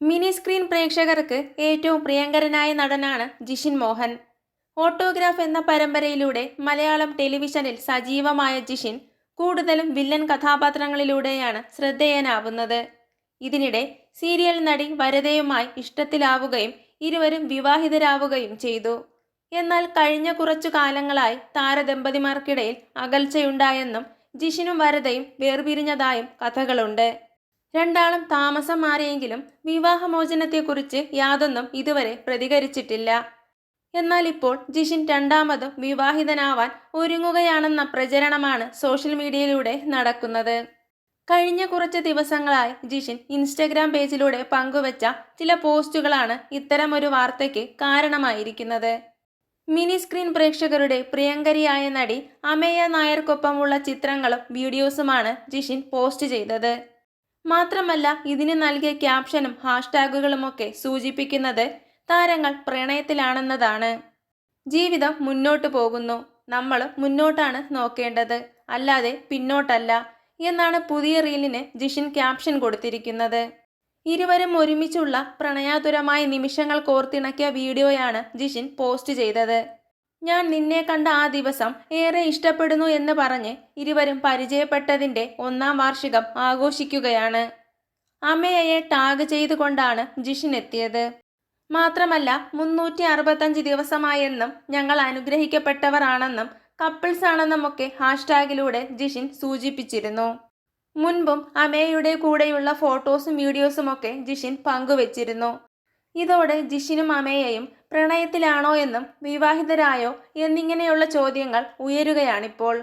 Mini screen പ്രേക്ഷകർക്ക് ഏറ്റവും പ്രിയങ്കരനായ നടനാണ് ജിഷിൻ മോഹൻ. ഓട്ടോഗ്രാഫ് എന്ന പരമ്പരയിലൂടെ മലയാളം ടെലിവിഷനിൽ സജീവമായ ജിഷിൻ കൂടുതലും വില്ലൻ കഥാപാത്രങ്ങളിലൂടെയാണ് ശ്രദ്ധേയനാവുന്നത്. ഇതിനിടെ സീരിയൽ നടി വരതയുമായി ഇഷ്ടത്തിലാവുകയും ഇരുവരും വിവാഹിതരാവുകയും ചെയ്തു. എന്നാൽ കഴിഞ്ഞ കുറച്ചു കാലങ്ങളായി താരദമ്പതിമാർക്കിടയിൽ അകൽച്ചയുണ്ടായെന്നും ജിഷിനും വരതയും വേർപിരിഞ്ഞതായും കഥകളുണ്ട്. രണ്ടാളും താമസം മാറിയെങ്കിലും വിവാഹമോചനത്തെക്കുറിച്ച് യാതൊന്നും ഇതുവരെ പ്രതികരിച്ചിട്ടില്ല. എന്നാൽ ഇപ്പോൾ ജിഷിൻ രണ്ടാമതും വിവാഹിതനാവാൻ ഒരുങ്ങുകയാണെന്ന പ്രചരണമാണ് സോഷ്യൽ മീഡിയയിലൂടെ നടക്കുന്നത്. കഴിഞ്ഞ കുറച്ച് ദിവസങ്ങളായി ജിഷിൻ ഇൻസ്റ്റഗ്രാം പേജിലൂടെ പങ്കുവച്ച ചില പോസ്റ്റുകളാണ് ഇത്തരമൊരു വാർത്തയ്ക്ക് കാരണമായിരിക്കുന്നത്. മിനി സ്ക്രീൻ പ്രേക്ഷകരുടെ പ്രിയങ്കരിയായ നടി അമേയ നായർക്കൊപ്പമുള്ള ചിത്രങ്ങളും വീഡിയോസുമാണ് ജിഷിൻ പോസ്റ്റ് ചെയ്തത്. മാത്രമല്ല ഇതിന് നൽകിയ ക്യാപ്ഷനും ഹാഷ്ടാഗുകളുമൊക്കെ സൂചിപ്പിക്കുന്നത് താരങ്ങൾ പ്രണയത്തിലാണെന്നതാണ്. ജീവിതം മുന്നോട്ട് പോകുന്നു. നമ്മൾ മുന്നോട്ടാണ് നോക്കേണ്ടത്. അല്ലാതെ പിന്നോട്ടല്ല എന്നാണ് പുതിയ റീലിന് ജിഷിൻ ക്യാപ്ഷൻ കൊടുത്തിരിക്കുന്നത്. ഇരുവരും ഒരുമിച്ചുള്ള പ്രണയാതുരമായ നിമിഷങ്ങൾ കോർത്തിണക്കിയ വീഡിയോയാണ് ജിഷിൻ പോസ്റ്റ് ചെയ്തത്. ഞാൻ നിന്നെ കണ്ട ആ ദിവസം ഏറെ ഇഷ്ടപ്പെടുന്നു എന്ന് പറഞ്ഞ് ഇരുവരും പരിചയപ്പെട്ടതിന്റെ ഒന്നാം വാർഷികം ആഘോഷിക്കുകയാണ്. അമ്മയെ ടാഗ് ചെയ്തുകൊണ്ടാണ് ജിഷിൻ എത്തിയത് മാത്രമല്ല മുന്നൂറ്റി അറുപത്തഞ്ച് ദിവസമായെന്നും ഞങ്ങൾ അനുഗ്രഹിക്കപ്പെട്ടവരാണെന്നും കപ്പിൾസ് ആണെന്നുമൊക്കെ ഹാഷ്ടാഗിലൂടെ ജിഷിൻ സൂചിപ്പിച്ചിരുന്നു. മുൻപും അമേയുടെ കൂടെയുള്ള ഫോട്ടോസും വീഡിയോസുമൊക്കെ ജിഷിൻ പങ്കുവച്ചിരുന്നു. ഇതോടെ ജിഷിനും അമേയയും പ്രണയത്തിലാണോ എന്നും വിവാഹിതരായോ എന്നിങ്ങനെയുള്ള ചോദ്യങ്ങൾ ഉയരുകയാണിപ്പോൾ.